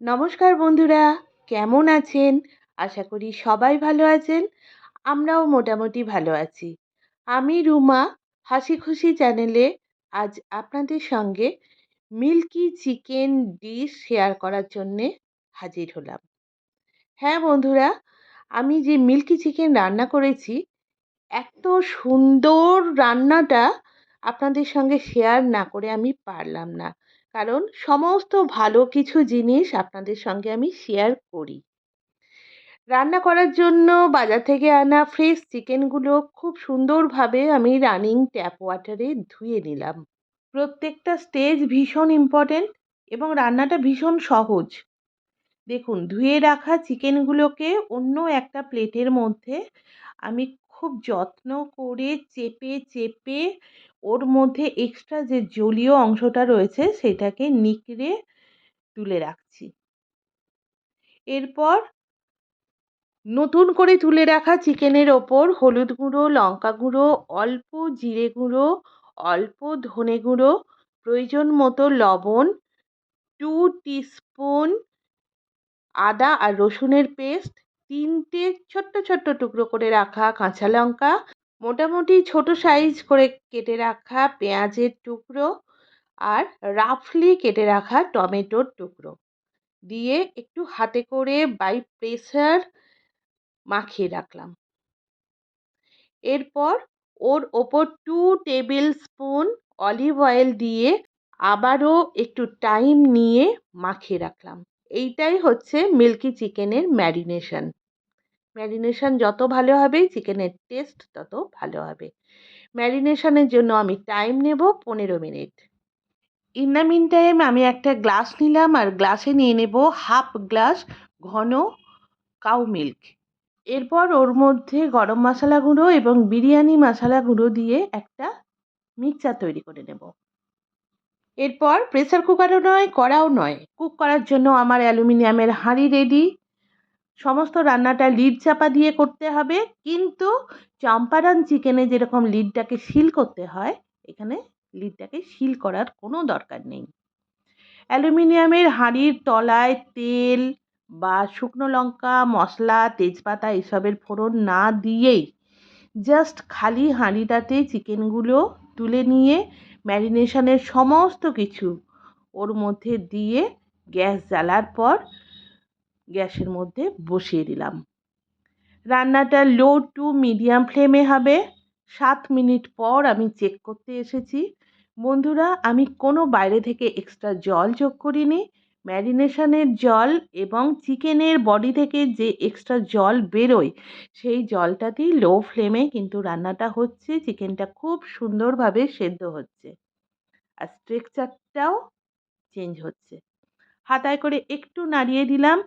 নমস্কার বন্ধুরা, কেমন আছেন? আশা করি সবাই ভালো আছেন, আমরাও মোটামুটি ভালো আছি। আমি রুমা, হাসি খুশি চ্যানেলে আজ আপনাদের সঙ্গে মিল্কি চিকেন ডিশ শেয়ার করার জন্যে হাজির হলাম। হ্যাঁ বন্ধুরা, আমি যে মিল্কি চিকেন রান্না করেছি, এত সুন্দর রান্নাটা আপনাদের সঙ্গে শেয়ার না করে আমি পারলাম না। কারণ সমস্ত ভালো কিছু জিনিস আপনাদের সঙ্গে আমি শেয়ার করি। রান্না করার জন্য বাজার থেকে আনা ফ্রেশ চিকেনগুলো খুব সুন্দরভাবে আমি রানিং ট্যাপ ওয়াটারে ধুয়ে নিলাম। প্রত্যেকটা স্টেজ ভীষণ ইম্পর্ট্যান্ট এবং রান্নাটা ভীষণ সহজ। দেখুন, ধুয়ে রাখা চিকেনগুলোকে অন্য একটা প্লেটের মধ্যে আমি খুব যত্ন করে চেপে চেপে ওর মধ্যে এক্সট্রা যে জলীয় অংশটা রয়েছে সেটাকে নিকড়ে তুলে রাখছি। এরপর নতুন করে তুলে রাখা চিকেনের ওপর হলুদ গুঁড়ো, লঙ্কা গুঁড়ো, অল্প জিরে গুঁড়ো, অল্প ধনে গুঁড়ো, প্রয়োজন মতো লবণ টু টিস্পুন আদা আর রসুনের পেস্ট তিনটে ছোট্ট ছোট্ট টুকরো করে রাখা কাঁচা লঙ্কা মোটামুটি ছোট সাইজ করে কেটে রাখা পেঁয়াজের টুকরো আর রাফলি কেটে রাখা টমেটোর টুকরো। দিয়ে একটু হাতে করে বাই প্রেসার মাখিয়ে রাখলাম। এরপর ওর ওপর two tablespoon olive oil দিয়ে আবারও একটু টাইম নিয়ে মাখিয়ে রাখলাম। এইটাই হচ্ছে মিল্কি চিকেনের ম্যারিনেশন ম্যারিনেশন যত ভালো হবে চিকেনের টেস্ট তত ভালো হবে। ম্যারিনেশানের জন্য আমি টাইম নেব পনেরো minute in the mean time আমি একটা গ্লাস নিলাম আর গ্লাসে নিয়ে নেব হাফ গ্লাস ঘন কাউ মিল্ক এরপর ওর মধ্যে গরম মশলা গুঁড়ো এবং বিরিয়ানি মশলা গুঁড়ো দিয়ে একটা মিক্সচার তৈরি করে নেব। এরপর প্রেসার কুকারও নয়, কড়াও নয়। কুক করার জন্য আমার অ্যালুমিনিয়ামের হাঁড়ি রেডি সমস্ত রান্নাটা লিড চাপা দিয়ে করতে হবে। কিন্তু চম্পারান চিকেনে যেরকম লিডটাকে সিল করতে হয়, এখানে লিডটাকে সিল করার কোনো দরকার নেই। অ্যালুমিনিয়ামের হাঁড়ির তলায় তেল বা শুকনো লঙ্কা মশলা তেজপাতা এসবের ফোড়ন না দিয়েই জাস্ট খালি হাঁড়িটাতে চিকেনগুলো তুলে নিয়ে ম্যারিনেশনের সমস্ত কিছু ওর মধ্যে দিয়ে গ্যাস জ্বালার পর গ্যাসের মধ্যে বসিয়ে দিলাম। রান্নাটা লো টু মিডিয়াম ফ্লেমে হবে। সাত মিনিট পর আমি চেক করতে এসেছি। বন্ধুরা, আমি কোনো বাইরে থেকে এক্সট্রা জল যোগ করিনি। ম্যারিনেশনের জল এবং চিকেনের বডি থেকে যে এক্সট্রা জল বেরোয়, সেই জলটাতেই লো ফ্লেমে কিন্তু রান্নাটা হচ্ছে। চিকেনটা খুব সুন্দরভাবে সেদ্ধ হচ্ছে আর স্ট্রেকচারটাও চেঞ্জ হচ্ছে। হাতায় করে একটু নাড়িয়ে দিলাম।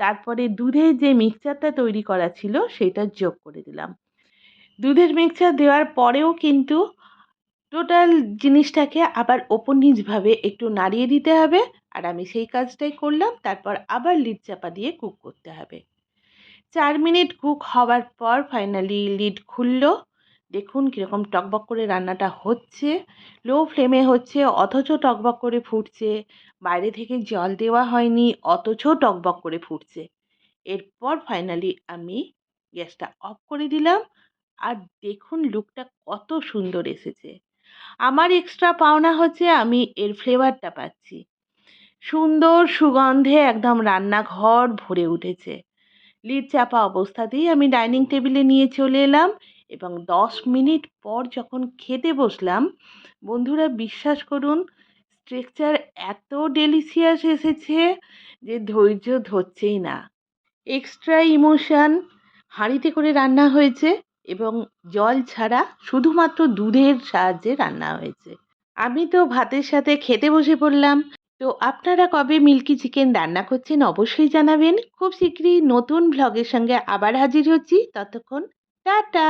তারপরে দুধের যে মিক্সচারটা তৈরি করা ছিল, সেটা যোগ করে দিলাম। দুধের মিক্সচার দেওয়ার পরেও কিন্তু টোটাল জিনিসটাকে আবার ওপর নিচভাবে একটু নাড়িয়ে দিতে হবে। আর আমি সেই কাজটাই করলাম, তারপর আবার লিড চাপা দিয়ে কুক করতে হবে। চার মিনিট কুক হওয়ার পর ফাইনালি লিড খুললো। দেখুন কীরকম টকবক করে রান্নাটা হচ্ছে। লো ফ্লেমে হচ্ছে, অথচ টকবক করে ফুটছে। বাইরে থেকে জল দেওয়া হয়নি, অথচ টকবক করে ফুটছে। এরপর ফাইনালি আমি গ্যাসটা অফ করে দিলাম। আর দেখুন লুকটা কত সুন্দর এসেছে। আমার এক্সট্রা পাওনা হচ্ছে আমি এর ফ্লেভারটা পাচ্ছি। সুন্দর সুগন্ধে একদম রান্নাঘর ভরে উঠেছে। লিড চাপা অবস্থাতেই আমি ডাইনিং টেবিলে নিয়ে চলে এলাম। এবং দশ মিনিট পর যখন খেতে বসলাম, বন্ধুরা বিশ্বাস করুন স্ট্রেকচার এত ডেলিসিয়াস এসেছে যে ধৈর্য ধরছেই না। এক্সট্রা ইমোশান হাঁড়িতে করে রান্না হয়েছে এবং জল ছাড়া শুধুমাত্র দুধের সাহায্যে রান্না হয়েছে। আমি তো ভাতের সাথে খেতে বসে পড়লাম। তো আপনারা কবে মিল্কি চিকেন রান্না করছেন অবশ্যই জানাবেন। খুব শীঘ্রই নতুন ভ্লগের সঙ্গে আবার হাজির হচ্ছি। ততক্ষণ টাটা!